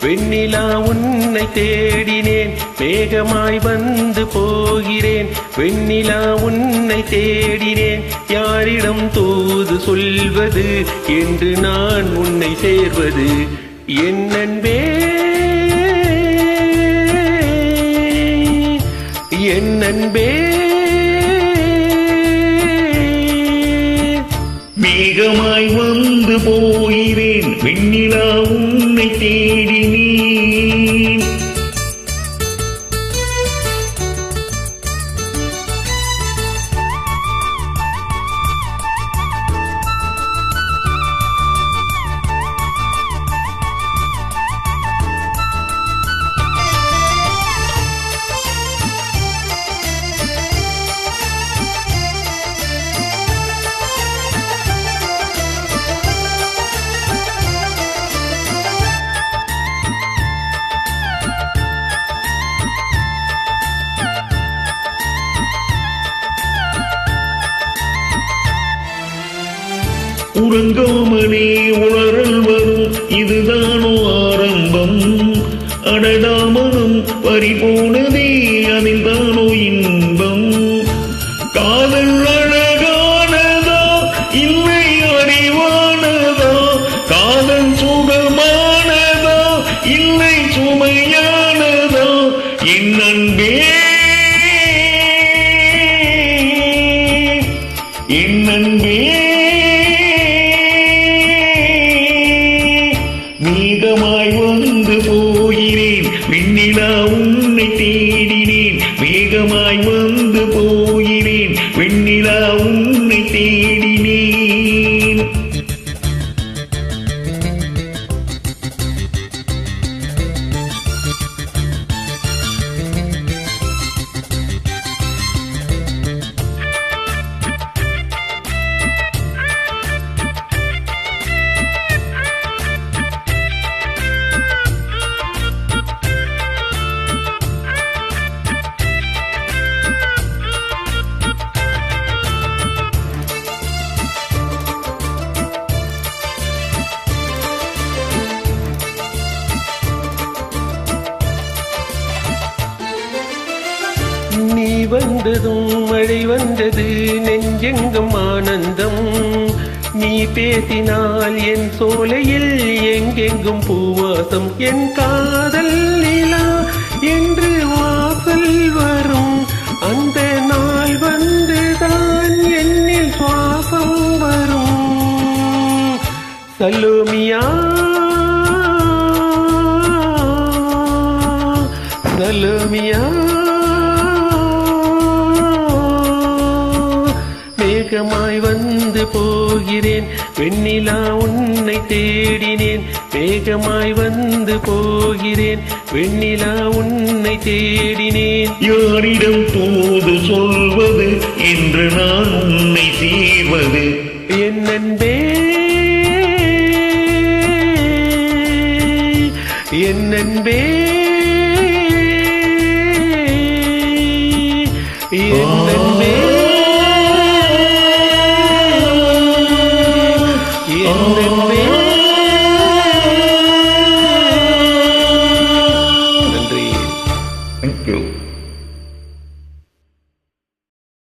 வெண்ணிலா உன்னை தேடினேன் மேகமாய் வந்து போகிறேன். வெண்ணிலா உன்னை தேடினேன் யாரிடம் தூது சொல்வது? என்று நான் உன்னை சேர்வது. என் நண்பே என் நண்பே மேகமாய் வந்து போகிறேன். வெண்ணிலா உன்னை தேடினே உறங்கோமணி உணரல் வரும் இதுதானோ ஆரம்பம். அடடாமனம் பறிபோனதே அதில் தானோ இன்பம். காதல் அழகானதா இல்லை அறிவானதா? காதல் சுகமானதா இல்லை சுமையானதா? என் அன்பே என் அன்பே. மேகமாய் வந்ததும் மழை வந்தது நெஞ்செங்கும் ஆனந்தம். நீ பேசினால் என் சோலையில் எங்கெங்கும் பூவாசம். என் காதல் நிலா என்று வாசல் வரும். அந்த நாள் வந்துதான் என்னில் சுவாசம் வரும். சலோமியா சலோமியா. போகிறேன். வெண்ணிலா உன்னை தேடினேன். வேகமாய் வந்து போகிறேன். வெண்ணிலா உன்னை தேடினேன். யாரிடம் தூது சொல்வது என்று நான் உன்னை செய்வது. என் நண்பே என் நண்பே என்